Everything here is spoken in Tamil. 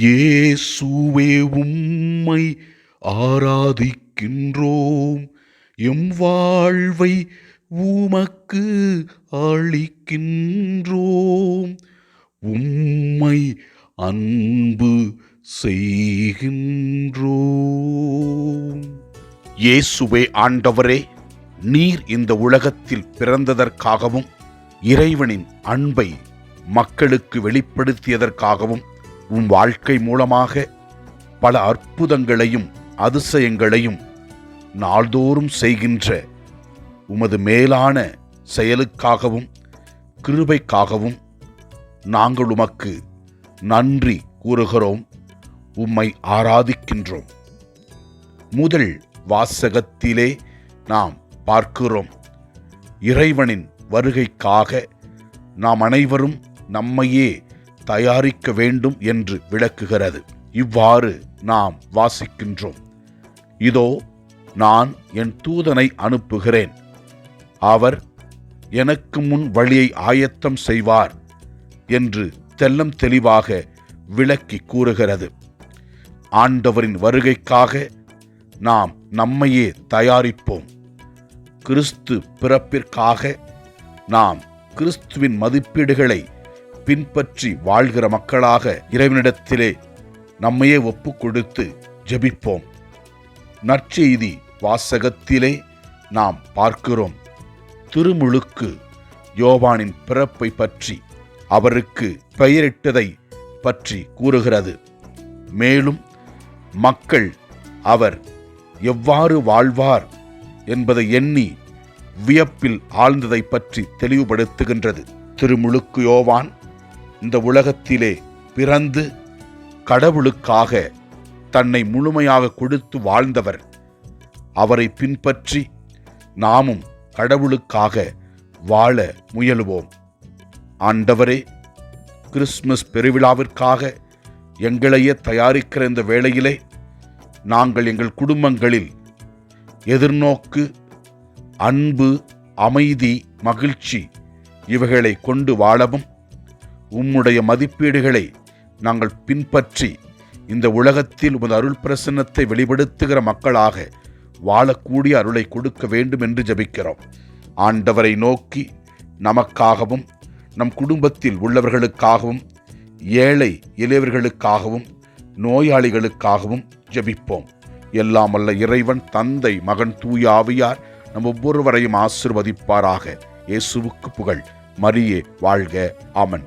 இயேசுவே உம்மை ஆராதிக்கின்றோம். எம் வாழ்வை உமக்கு அளிக்கின்றோம். உம்மை அன்பு செய்கின்றோம். இயேசுவே ஆண்டவரே நீர் இந்த உலகத்தில் பிறந்ததற்காகவும் இறைவனின் அன்பை மக்களுக்கு வெளிப்படுத்தியதற்காகவும் உம் வாழ்க்கை மூலமாக பல அற்புதங்களையும் அதிசயங்களையும் நாள்தோறும் செய்கின்ற உமது மேலான செயலுக்காகவும் கிருபைக்காகவும் நாங்கள் உமக்கு நன்றி கூறுகிறோம். உம்மை ஆராதிக்கின்றோம். முதல் வாசகத்திலே நாம் பார்க்கிறோம். இறைவனின் வருகைக்காக நாம் அனைவரும் நம்மையே தயாரிக்க வேண்டும் என்று விளக்குகிறது. இவ்வாறு நாம் வாசிக்கின்றோம். இதோ நான் என் தூதனை அனுப்புகிறேன். அவர் எனக்கு முன் வழியை ஆயத்தம் செய்வார் என்று தெல்லம் தெளிவாக விளக்கி கூறுகிறது. ஆண்டவரின் வருகைக்காக நாம் நம்மையே தயாரிப்போம். கிறிஸ்து பிறப்பிற்காக நாம் கிறிஸ்துவின் மதிப்பீடுகளை பின்பற்றி வாழ்கிற மக்களாக இறைவனிடத்திலே நம்மையே ஒப்பு கொடுத்து ஜெபிப்போம். நற்செய்தி வாசகத்திலே நாம் பார்க்கிறோம். திருமுழுக்கு யோவானின் பிறப்பை பற்றி அவருக்கு பெயரிட்டதை பற்றி கூறுகிறது. மேலும் மக்கள் அவர் எவ்வாறு வாழ்வார் என்பதை எண்ணி வியப்பில் ஆழ்ந்ததை பற்றி தெளிவுபடுத்துகின்றது. திருமுழுக்கு யோவான் இந்த உலகத்திலே பிறந்து கடவுளுக்காக தன்னை முழுமையாக கொடுத்து வாழ்ந்தவர். அவரை பின்பற்றி நாமும் கடவுளுக்காக வாழ முயலுவோம். ஆண்டவரே கிறிஸ்துமஸ் பெருவிழாவிற்காக எங்களையே தயாரிக்கிற இந்த வேளையிலே நாங்கள் எங்கள் குடும்பங்களில் எதிர்நோக்கு அன்பு அமைதி மகிழ்ச்சி இவைகளை கொண்டு வாழவும் உம்முடைய மதிப்பீடுகளை நாங்கள் பின்பற்றி இந்த உலகத்தில் உமது அருள் பிரசன்னத்தை வெளிப்படுத்துகிற மக்களாக வாழக்கூடிய அருளை கொடுக்க வேண்டும் என்று ஜெபிக்கிறோம். ஆண்டவரை நோக்கி நமக்காகவும் நம் குடும்பத்தில் உள்ளவர்களுக்காகவும் ஏழை எளியவர்களுக்காகவும் நோயாளிகளுக்காகவும் ஜெபிப்போம். எல்லாம் அல்ல இறைவன் தந்தை மகன் தூய ஆவியார் நம் ஒவ்வொருவரையும் ஆசிர்வதிப்பாராக. இயேசுவுக்கு புகழ். மரியே வாழ்க. ஆமன்.